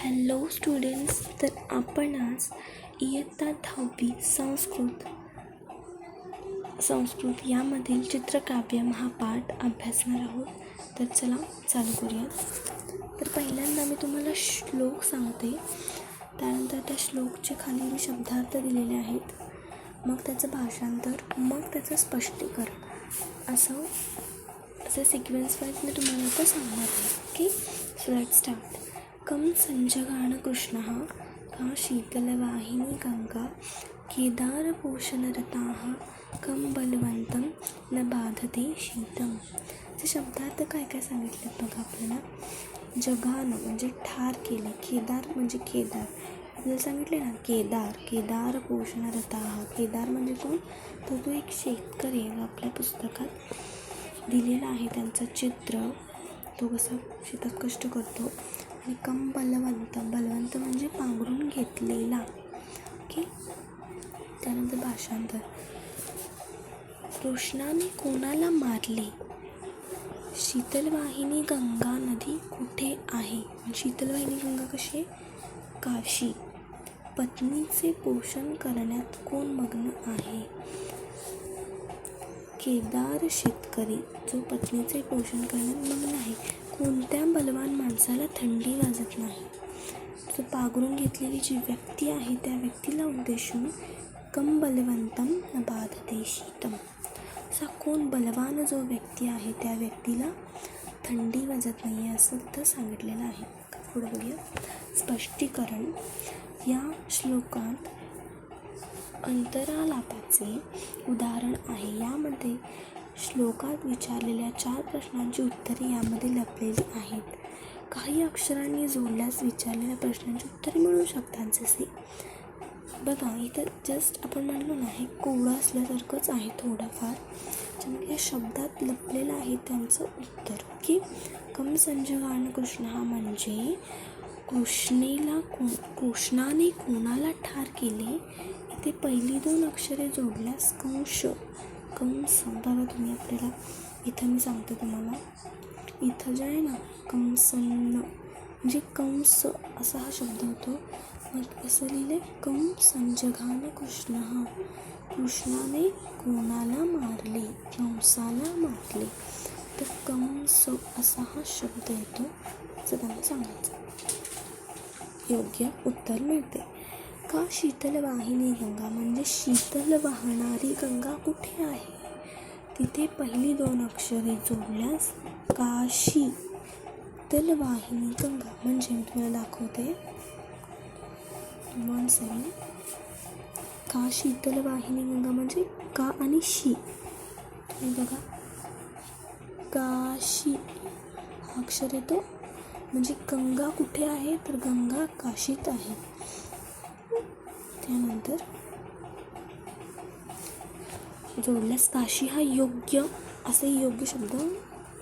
Hello students तर आपण आज इयत्ता दहावी संस्कृत संस्कृत यामधील चित्रकाव्य हा पाठ अभ्यासणार आहोत. तर चला चालू करूयात तर पहिल्यांदा मी तुम्हाला श्लोक सांगते. त्यानंतर त्या श्लोकचे खाली मी शब्दार्थ दिलेले आहेत. मग त्याचं भाषांतर मग त्याचं स्पष्टीकरण. असं असं सिक्वेन्स वाईज मी तुम्हाला आता सांगणार आहे. ओके सो लेट स्टार्ट कं संजगान कृष्ण का शीतलवाहिनी गङ्गा केदारपोषणरताः कं बलवंतं न बाधते शीतम. ते शब्दार्थ काय काय सांगितलं बघा आपल्याला? जगानं म्हणजे ठार केले. केदार म्हणजे केदार. आपल्याला सांगितले ना केदार केदार पोषणरताः केदार म्हणजे कोण? तर तो एक शेतकरी आहे. आपल्या पुस्तकात दिलेला आहे त्यांचं चित्र. तो कसा शेतात कष्ट करतो. आणि कम बलवंत बलवंत म्हणजे पांघरून घेतलेला. ओके त्यानंतर भाषांतर. कृष्णाने कोणाला मारले? शीतलवाहिनी गंगा नदी कुठे आहे? शीतलवाहिनी गंगा कशी आहे? काशी. पत्नीचे पोषण करण्यात कोण मग्न आहे? केदार शेतकरी. जो पत्नीचे पोषण करण्यात मग्न आहे. कोणत्या बलवान माणसाला थंडी वाजत नाही? जो पागरून घेतलेली जी व्यक्ती आहे त्या व्यक्तीला उद्देशून कम बलवंतम न बाधते शीतम असा कोण बलवान जो व्यक्ती आहे त्या व्यक्तीला थंडी वाजत नाही आहे असं तर सांगितलेलं आहे. पुढे बघूया. स्पष्टीकरण. या श्लोकात अंतरालापाचे उदाहरण आहे. यामध्ये श्लोकात विचारलेल्या चार प्रश्नांची उत्तरे यामध्ये लपलेली आहेत. काही अक्षरांनी जोडल्यास विचारलेल्या प्रश्नांची उत्तरे मिळू शकतात. जसे बघा इथं जस्ट आपण म्हणलो ना हे कोवळं असल्यासारखंच आहे थोडंफार. ज्यामध्ये या शब्दात लपलेलं आहे त्यांचं उत्तर. की कम संजगान कृष्ण हा म्हणजे कृष्णेला को कृष्णाने कोणाला ठार केले? इथे पहिली दोन अक्षरे जोडल्यास कंश. कंस बघा तुम्ही आपल्याला. इथं मी सांगते तुम्हाला. इथं जे आहे ना कंसन्न म्हणजे कंस असा हा शब्द होतो. मग असं लिहिले कम संजघान कृष्ण. हा कृष्णाने कोणाला मारले? कंसाला मारले. तर कंस असा हा शब्द येतो. असं त्यांना सांगायचं. योग्य उत्तर मिळते. का शीतल वाहिनी गंगा म्हणजे शीतल वाहणारी गंगा कुठे आहे? तिथे पहिली दोन अक्षरे जोडल्यास काशी. तल वाहिनी गंगा म्हणजे मी तुम्हाला दाखवते. वन सेवन का शीतल वाहिनी गंगा म्हणजे का आणि शी? तुम्ही बघा. काशी. हा अक्षर येतो. म्हणजे गंगा कुठे आहे? तर गंगा काशीत आहे. त्यानंतर जोडल्यास काशी हा योग्य असे योग्य शब्द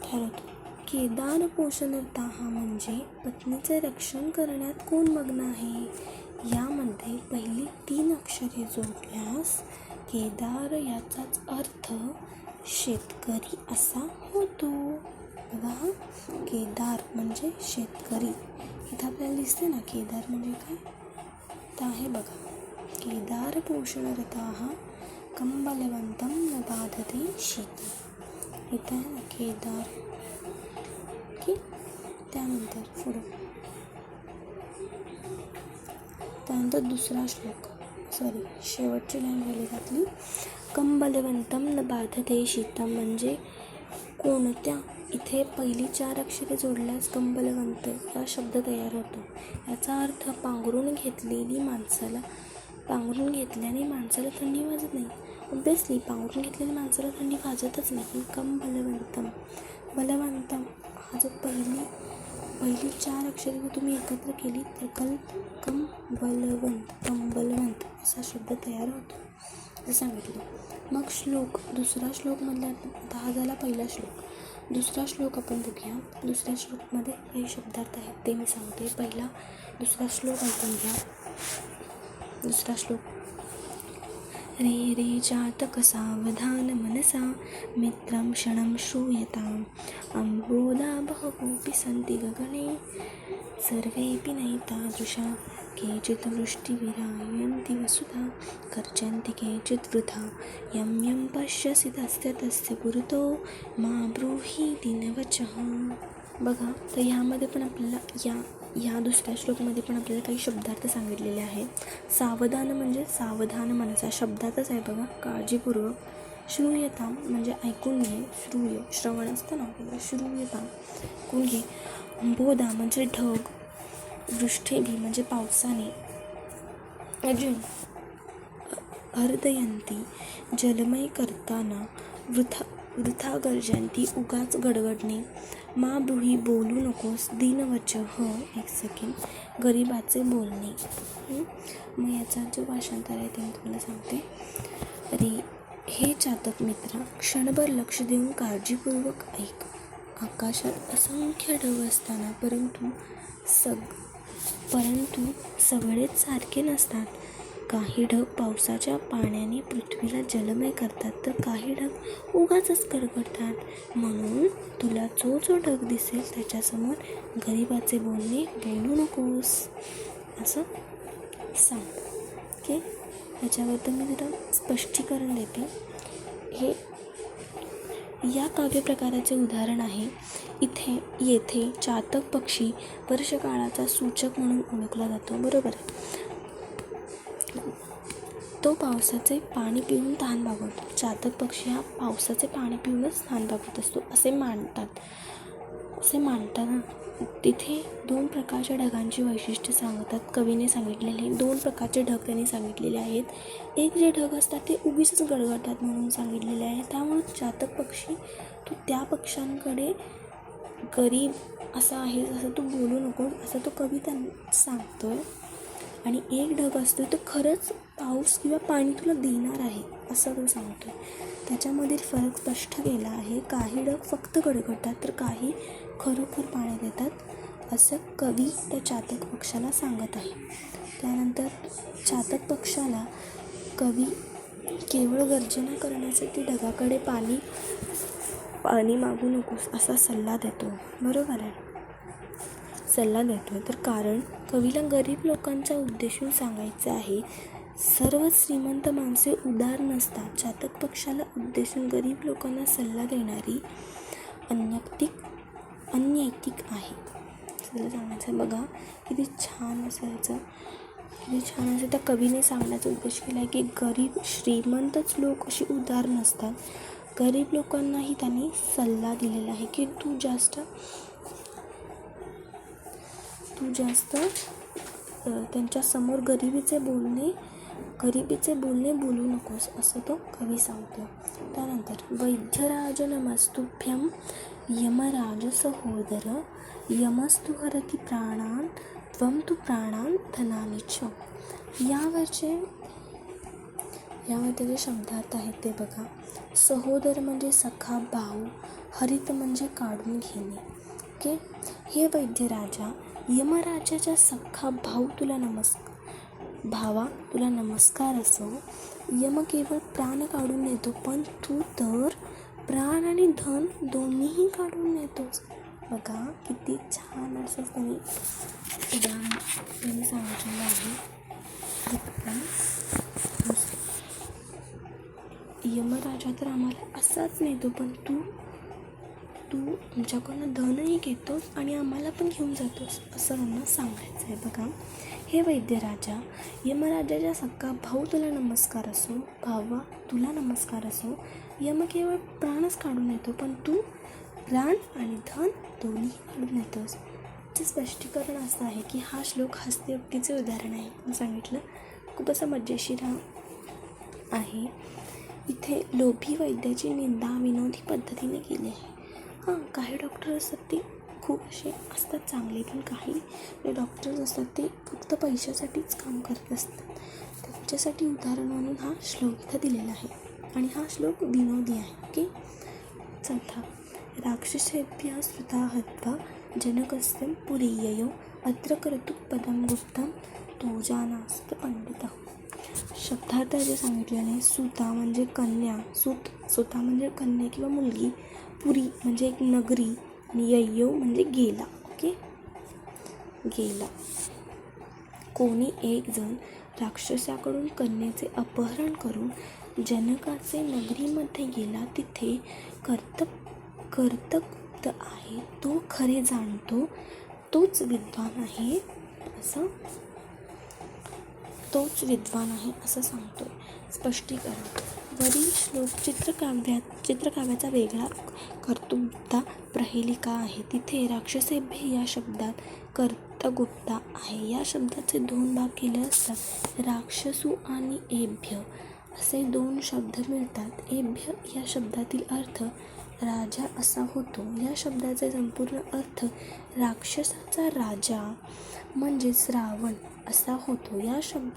ठरवतो. केदार पोषणता हा म्हणजे पत्नीचे रक्षण करण्यात कोण मग्न आहे? यामध्ये पहिली तीन अक्षरे जोडल्यास केदार याचाच अर्थ शेतकरी असा होतो. बघा केदार म्हणजे शेतकरी. इथं आपल्याला दिसते ना केदार म्हणजे काय? तर आहे बघा. केदार कम्बलवन्तं न बाधते शीत। इथं केदार की? त्यानंतर पुढं. त्यानंतर दुसरा श्लोक. सॉरी शेवटची लाईन झाली घातली कंबलवंतम न बाधते शीतम म्हणजे कोणत्या? इथे पहिली चार अक्षरे जोडल्यास कंबलवंत हा शब्द तयार होतो. याचा अर्थ पांघरून घेतलेली माणसाला पांघरून घेतल्याने माणसाला थंडी वाजत नाही. ऑब्वियसली पांघरून घेतलेल्या माणसाला थंडी वाजतच नाही. पण कम बलवंतम. बलवंतम हा जो पहिली पहिली चार अक्षरे जर तुम्ही एकत्र केली तर कल कम बलवंत कम बलवंत असा शब्द तयार होतो. असं सांगितलं. मग श्लोक दुसरा श्लोकमधला दहा झाला पहिला श्लोक. दुसरा श्लोक आपण बघूया. दुसऱ्या श्लोकमध्ये काही शब्दार्थ आहेत ते मी सांगते पहिला दुसरा श्लोक ऐकून घ्या दुसरा श्लोक. रे रे जातक सावधान मनसा मित्रं क्षणं श्रूयताम्। अम्बोदा बहवोऽपि सन्ति गगने। सर्वेऽपि नैतादृशा केचित् वृष्टिविरायन्ति वसुधा। कर्जन्ति केचित् वृथा। यं यं पश्यसि तस्य तस्य पुरतो मा ब्रूहि दिनवचः बघा तर ह्यामध्ये पण आपल्याला या या दुसऱ्या श्लोकमध्ये पण आपल्याला काही शब्दार्थ सांगितलेले आहेत. सावधान म्हणजे सावधान मनाचा शब्दातच आहे बघा काळजीपूर्वक. श्रूयता म्हणजे ऐकून घे. श्रूय श्रवण असतं ना आपल्याला श्रूयता ऐकून घे. बोधा म्हणजे ढग. वृष्ठेभी म्हणजे पावसाने. अजून अर्धयंती जलमय करताना वृथा वृथा गर्जंती उगाच गडगडणे. मा ब्रुही बोलू नकोस दिनवच ह एक सेकंड गरिबाचे बोलणे. मग याचा जो भाषांतर आहे ते मी तुम्हाला सांगते. अरे हे चातक मित्रा क्षणभर लक्ष देऊन काळजीपूर्वक ऐक. आकाशात असंख्य ढग असताना परंतु सग परंतु सगळेच सारखे नसतात. काही ढग पावसाच्या पाण्याने पृथ्वीला जलमय करतात तर काही ढग उगाचच करगडतात म्हणून तुला जो जो ढग दिसेल त्याच्यासमोर गरिबाचे बोलणे बोलू नकोस. असं सांग. ओके? ह्याच्याबद्दल मी जरा स्पष्टीकरण देते. हे या काव्यप्रकाराचे उदाहरण आहे. इथे येथे चातक पक्षी वर्षकाळाचा सूचक म्हणून ओळखला जातो. बरोबर? तो पावसाचे पाणी पिऊन तहान भागवतो. चातक पक्षी हा पावसाचे पाणी पिऊनच तहान भागवत असतो असे मानतात. असे मानताना तिथे दोन प्रकारच्या ढगांची वैशिष्ट्य सांगतात. कवीने सांगितलेले दोन प्रकारचे ढग त्यांनी सांगितलेले आहेत. एक जे ढग असतात ते उगीच गडगडतात म्हणून सांगितलेले आहे. त्यामुळे चातक पक्षी तो त्या पक्ष्यांकडे गरीब असा आहे असं तू बोलू नको असं तो कवी त्यांना आहे आणि एक ढग असतो तो खरंच पाऊस किंवा पाणी तुला देणार आहे असं तो सांगतोय. त्याच्यामधील फरक स्पष्ट केला आहे. काही ढग फक्त गडगडतात तर काही खरोखर पाणी देतात असं कवी त्या चातक पक्षाला सांगत आहे. त्यानंतर चातक पक्षाला कवी केवळ गर्जना करण्यासाठी ढगाकडे पाणी पाणी मागू नकोस असा सल्ला देतो. बरोबर आहे? सल्ला देतो तर कारण कवीला गरीब लोकांचा उद्देशून सांगायचं आहे सर्व श्रीमंत माणसे उदार नसतात. जातक पक्षाला उद्देशून गरीब लोकांना सल्ला देणारी अन्यक्तिक अन्यैतिक आहे. असं सांगायचं बघा. किती छान असायचं. किती छान असं त्या कवीने सांगण्याचा उद्देश केला आहे की गरीब श्रीमंतच लोक असे उदार नसतात. गरीब लोकांनाही त्यांनी सल्ला दिलेला आहे की तू जास्त तू जास्त त्यांच्यासमोर गरिबीचे बोलणे गरिबीचे बोलणे बोलू नकोस असं तो कवी सांगतो. त्यानंतर वैद्यराज नमस्तुभ्यम यमराज सहोदर यमस्तु हरती प्राणान त्वम तू प्राणान धनानी च. यावरचे यामध्ये जे शब्दार्थ आहेत ते बघा. सहोदर म्हणजे सखा भाऊ हरित म्हणजे काढून घेणे. ओके? हे वैद्य राजा यमराजाच्या सख्खा भाऊ तुला नमस्कार भावा तुला नमस्कार असो. यम केवळ प्राण काढून नेतो पण तू तर प्राण आणि धन दोन्हीही काढून नेतोस. बघा किती छान असं त्यांनी उदाहरण त्यांनी सांगितलेलं आहे. यमराजा तर आम्हाला असाच नेतो पण तू तू आमच्याकडनं धनही घेतोस आणि आम्हाला पण घेऊन जातोस असं त्यांना सांगायचं आहे. बघा हे वैद्य राजा यमराजाच्या सक्का भाऊ तुला नमस्कार असो भावा तुला नमस्कार असो यम केवळ प्राणच काढून येतो पण तू प्राण आणि धन दोन्ही काढून येतोस याचं स्पष्टीकरण असं आहे की हा श्लोक हस्तियोक्तीचे उदाहरण आहे. मी सांगितलं खूप असं मजेशीर आहे. इथे लोभी वैद्याची निंदा विनोदी पद्धतीने केली आहे. हां काही डॉक्टर असतात ते खूप असे असतात चांगले पण काही जे डॉक्टर्स असतात ते फक्त पैशासाठीच काम करत असतात. त्यांच्यासाठी उदाहरण म्हणून हा श्लोक इथं दिलेला आहे. आणि हा श्लोक विनोदी आहे ओके? चौथा राक्षसेभ्य श्रुता हत्वा जनकस्य पुरीययो अत्र कर्तुक पदं गुप्तं तो जानास्त पंडित शब्दार्थ जे सुता म्हणजे कन्या सुत सुता म्हणजे कन्या किंवा मुलगी पुरी म्हणजे एक नगरी आणि यय्यो म्हणजे गेला ओके गेला. कोणी एक जण राक्षसाकडून कन्याचे अपहरण करून जनकाचे नगरीमध्ये गेला तिथे कर्तक कर्तकृत आहे तो खरे जाणतो तोच विद्वान आहे असं तोच विद्वान आहे असं सांगतोय. स्पष्टीकरण. वरील श्लोक चित्रकाव्यात चित्रकाव्याचा वेगळा कर्तुगुप्ता प्रहेलिका आहे. तिथे राक्षसेभ्य या शब्दात कर्तगुप्ता आहे. या शब्दाचे दोन भाग केले असतात. राक्षसू आणि एभ्य. असे दोन शब्द मिळतात. एभ्य या शब्दातील अर्थ राजा असा होतो. या शब्दाचे संपूर्ण अर्थ राक्षसाचा राजा म्हणजेच रावण असा होतो. या शब्द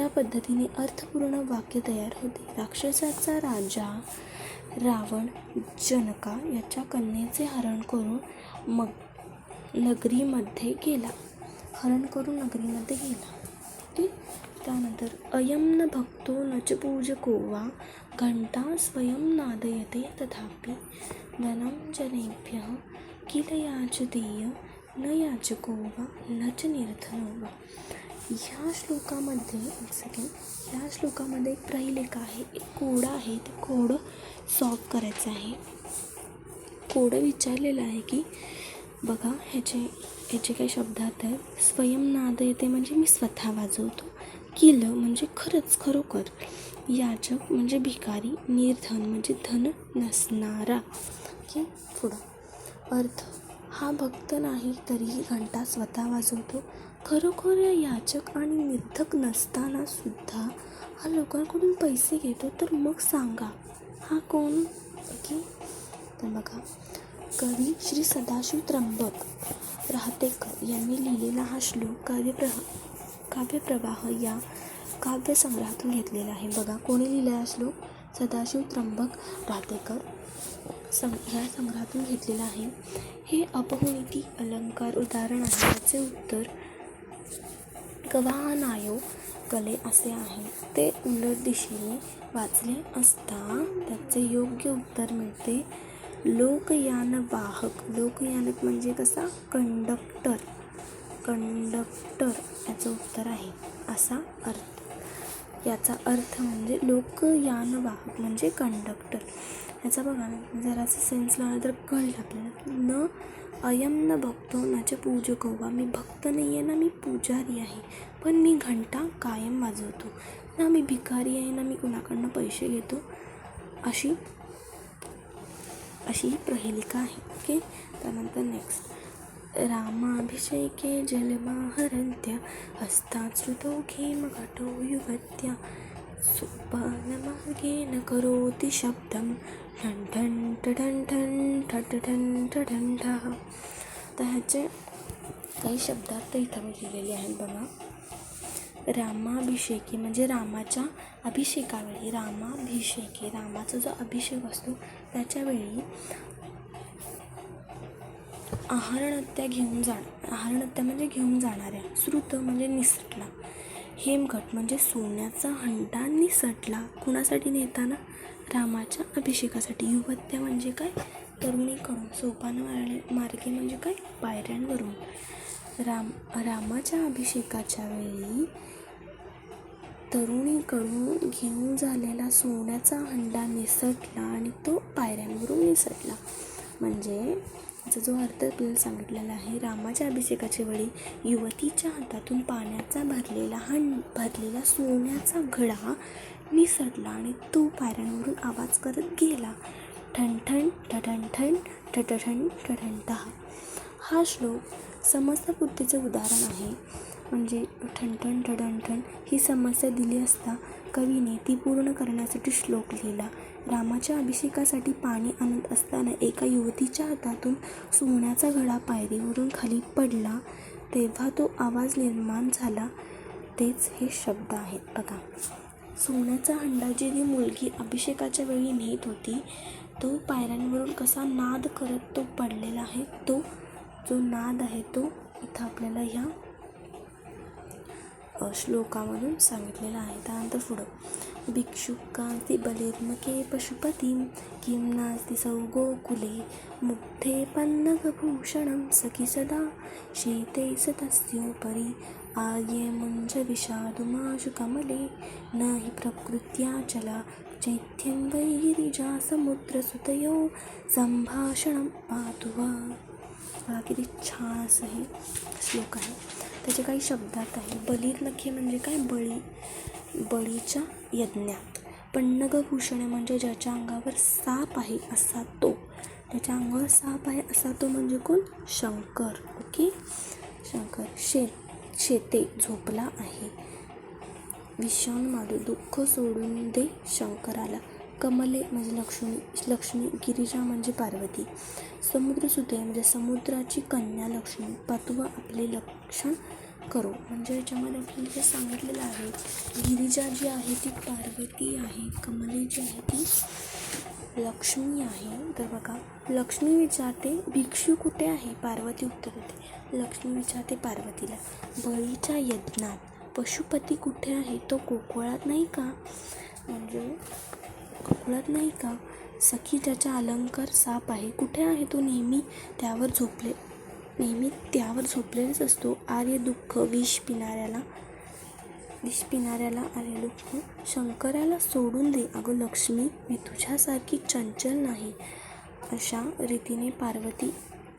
या पद्धतीने अर्थपूर्ण वाक्य तयार होते. राक्षसाचा राजा रावण जनका याच्या कन्येचे हरण करून मग नगरीमध्ये गेला. हरण करून नगरीमध्ये गेला. त्यानंतर अयम न भक्तो नच पूजको वा घंटा स्वयं नादयते तथापि धनं जनेभ्य किल देय न याचको वा न च निर्धनो वा ह्या श्लोकामध्ये एक सेकंड ह्या श्लोकामध्ये एक प्रहिलेखा आहे. एक कोडं आहे. ते कोडं सॉल्व करायचं आहे. कोडं विचारलेलं आहे की बघा ह्याचे ह्याचे काही शब्दात आहेत. स्वयंनाद येते म्हणजे मी स्वतः वाजवतो. केलं म्हणजे खरंच खरोखर. याचक म्हणजे भिकारी. निर्धन म्हणजे धन नसणारा. की पुढं. अर्थ. हा भक्त नाही तरीही घंटा स्वतः वाजवतो. खरोखर या याचक आणि निर्धक नसताना सुद्धा हा लोकांकडून पैसे घेतो तर मग सांगा. हा कोण? ओके. तर बघा. कवी श्री सदाशिव त्र्यंबक राहतेकर यांनी लिहिलेला हा श्लोक काव्यप्रह काव्यप्रवाह या काव्यसंग्रहातून घेतलेला आहे. बघा कोणी लिहिला हा श्लोक? सदाशिव त्र्यंबक राहतेकर. सं ह्या संग्रहातून घेतलेलं आहे. हे अपहुनिती अलंकार उदाहरण आहे. याचे उत्तर गवानायो कले असे आहे. ते उलट दिशेने वाचले असता त्याचे योग्य उत्तर मिळते. लोकयान वाहक लोकयानक म्हणजे कसा? कंडक्टर. कंडक्टर याचं उत्तर आहे. असा अर्थ. याचा अर्थ म्हणजे लोकयान वाहक म्हणजे कंडक्टर. याचा बघा ना जरासं सेन्स लावला तर कळलं आपल्याला न अयम न भक्तो नाचे पूज कौवा. मी भक्त नाही आहे ना मी पुजारी आहे. पण मी घंटा कायम वाजवतो. ना मी भिकारी आहे ना मी कुणाकडनं पैसे घेतो. अशी अशी ही प्रहेलिका आहे. ओके त्यानंतर नेक्स्ट रामाभिषेके जलमाहरन्त्या हस्तात् श्रुतौ घेमघटो युवत्या सोपानमार्गेण करोति शब्दं ठण ठण ठण ठण ठट ठण ठण तर ह्याचे काही शब्दार्थ इथं मी लिहिलेले आहेत बघा. रामाभिषेकी म्हणजे रामाच्या अभिषेकावेळी रामाभिषेकी रामाचा जो अभिषेक असतो त्याच्यावेळी आहारनत्या घेऊन जाण आहारनत्या म्हणजे घेऊन जाणाऱ्या श्रुत म्हणजे निसटला. हेमघट म्हणजे सोन्याचा हंडा निसटला. कुणासाठी नेताना? रामाच्या अभिषेकासाठी युवत्या म्हणजे काय? तरुणीकडून सोपान मार्गे मार्गे म्हणजे काय? पायऱ्यांवरून राम रामाच्या अभिषेकाच्या वेळी तरुणीकडून घेऊन झालेला सोन्याचा हंडा निसटला आणि तो पायऱ्यांवरून निसटला. म्हणजे याचा जो अर्थ आपल्याला सांगितलेला आहे रामाच्या अभिषेकाच्या वेळी युवतीच्या हातातून पाण्याचा भरलेला हं भरलेला सोन्याचा घडा निसटला आणि तो पायऱ्यांवरून आवाज करत गेला. ठणठण ठठणठण ठठठण ठठणठा हा श्लोक समस्या बुद्धीचं उदाहरण आहे. म्हणजे ठणठण ठणठण ही समस्या दिली असता कवीने ती पूर्ण करण्यासाठी श्लोक लिहिला. रामाच्या अभिषेकासाठी पाणी आणत असताना एका युवतीच्या हातातून सोन्याचा घडा पायरीवरून खाली पडला. तेव्हा तो आवाज निर्माण झाला. तेच हे शब्द आहेत बघा. सोन्याचा हंडा जी ती मुलगी अभिषेकाच्या वेळी नेत होती तो पायऱ्यांवरून कसा नाद करत तो पडलेला आहे तो जो नाद आहे तो इथं आपल्याला ह्या श्लोकामधून सांगितलेला आहे. त्यानंतर पुढं. भिक्षुकांति बलिर्मके पशुपतिं किं नास्ति सौ गोकुले मुग्धे पल्लवभूषणं सखि सदा शीते सतस्योपरि तस्योपरि आर्ये मुञ्जविषादुमाशु कमले न हि प्रकृत्याचला चैत्यं वै गिरिजा समुद्रसुतयो सम्भाषणं पातु वा। किती छान असं हे श्लोक आहे. त्याचे काही शब्दात आहे बलिर्नखे म्हणजे काय? बळी बळीच्या यज्ञात. पन्नगभूषणे म्हणजे ज्याच्या अंगावर साप आहे असा तो. त्याच्या अंगावर साप आहे असा तो म्हणजे कोण? शंकर. ओके? शंकर. शे शेते झोपला आहे. विषाण मारू दुःख सोडून दे शंकराला. कमले म्हणजे लक्ष्मी लक्ष्मी गिरिजा म्हणजे पार्वती. समुद्रसुते म्हणजे समुद्राची कन्या लक्ष्मी. पातुवा आपले लक्षण करो. म्हणजे याच्यामध्ये आपल्याला जे सांगितलेलं आहे गिरिजा जी आहे ती पार्वती आहे कमले जी आहे ती लक्ष्मी आहे. तर बघा लक्ष्मी विचारते भिक्षू कुठे आहे? पार्वती उत्तर देते. लक्ष्मी विचारते पार्वतीला बळीच्या यज्ञात पशुपती कुठे आहे? तो कोकोळात नाही का? म्हणजे कोकळात नाही का? सखी ज्याचा अलंकार साप आहे. कुठे आहे तो नेहमी त्यावर झोपले? नेहमी त्यावर झोपलेलाच असतो. आर्य दुःख विष पिणाऱ्याला विष पिणाऱ्याला आर्य दुःख शंकराला सोडून दे. अगं लक्ष्मी मी तुझ्यासारखी चंचल नाही. अशा रीतीने पार्वती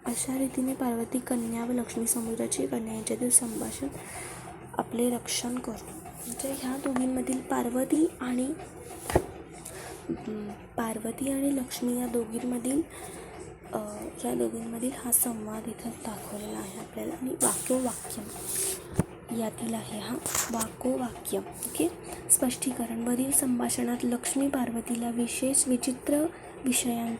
अशा रीतीने पार्वती कन्या व लक्ष्मी समुद्राची कन्या यांच्यातील संभाषण आपले रक्षण करू म्हणजे ह्या दोघींमधील पार्वती आणि पार्वती आणि लक्ष्मी या दोघींमधील या दोघींमधील हा संवाद इथं दाखवलेला आहे आपल्याला. आणि वाक्योवाक्य यातील आहे हा वाक्योवाक्य ओके? स्पष्टीकरण. वरील संभाषणात लक्ष्मी पार्वतीला विशेष विचित्र विषयां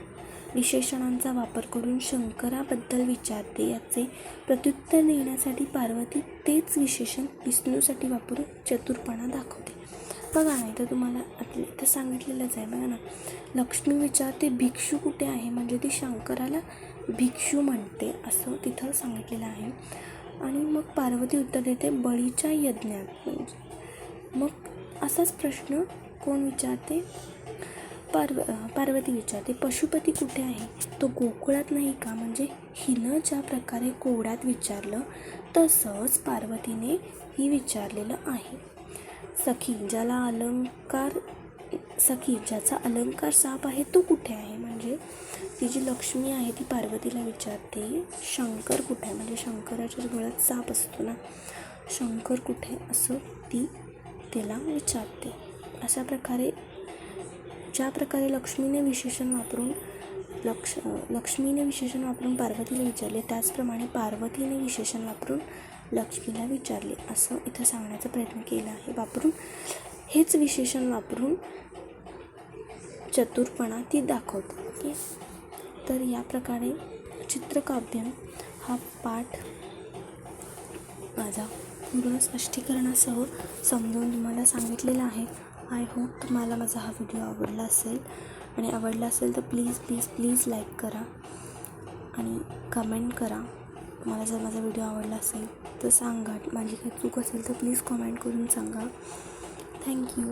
विशेषणांचा वापर करून शंकराबद्दल विचारते. याचे प्रत्युत्तर देण्यासाठी पार्वती तेच विशेषण विष्णूसाठी वापरून चतुरपणा दाखवते. बघा नाही तर तुम्हाला आपल्या इथं सांगितलेलंच आहे. बघा ना लक्ष्मी विचारते भिक्षू कुठे आहे? म्हणजे ती शंकराला भिक्षू म्हणते असं तिथं सांगितलेलं आहे. आणि मग पार्वती उत्तर देते बळीच्या यज्ञात. म्हणजे मग असाच प्रश्न कोण विचारते? पार्व पार्वती विचारते पशुपती कुठे आहे? तो गोकुळात नाही का? म्हणजे हिनं ज्या प्रकारे कोड्यात विचारलं तसंच पार्वतीने ही विचारलेलं आहे. सखी ज्याला अलंकार सखी ज्याचा अलंकार साप आहे तो कुठे आहे? म्हणजे ती जी लक्ष्मी आहे ती पार्वतीला विचारते शंकर कुठे आहे? म्हणजे शंकराच्या गळ्यात साप असतो ना शंकर कुठे असं ती तिला विचारते. अशा प्रकारे ज्या प्रकारे लक्ष्मीने विशेषण वापरून लक्ष लक्ष्मीने विशेषण वापरून पार्वतीला विचारले त्याचप्रमाणे पार्वतीने विशेषण वापरून लक्ष्मीला विचारले असं इथं सांगण्याचा प्रयत्न केला आहे वापरून हेच विशेषण वापरून चतुरपणा ती दाखवते. ओके तर या प्रकारे चित्रकाव्य हा पाठ माझा पूर्ण स्पष्टीकरणासह समजून तुम्हाला सांगितलेला आहे. आय होप तुम्हाला माझा हा व्हिडिओ आवडला असेल. आणि आवडला असेल तर प्लीज प्लीज प्लीज लाईक करा आणि कमेंट करा. मला जर माझा व्हिडिओ आवडला असेल तर सांगा. माझी काही चूक असेल तर प्लीज कमेंट करून सांगा. थँक्यू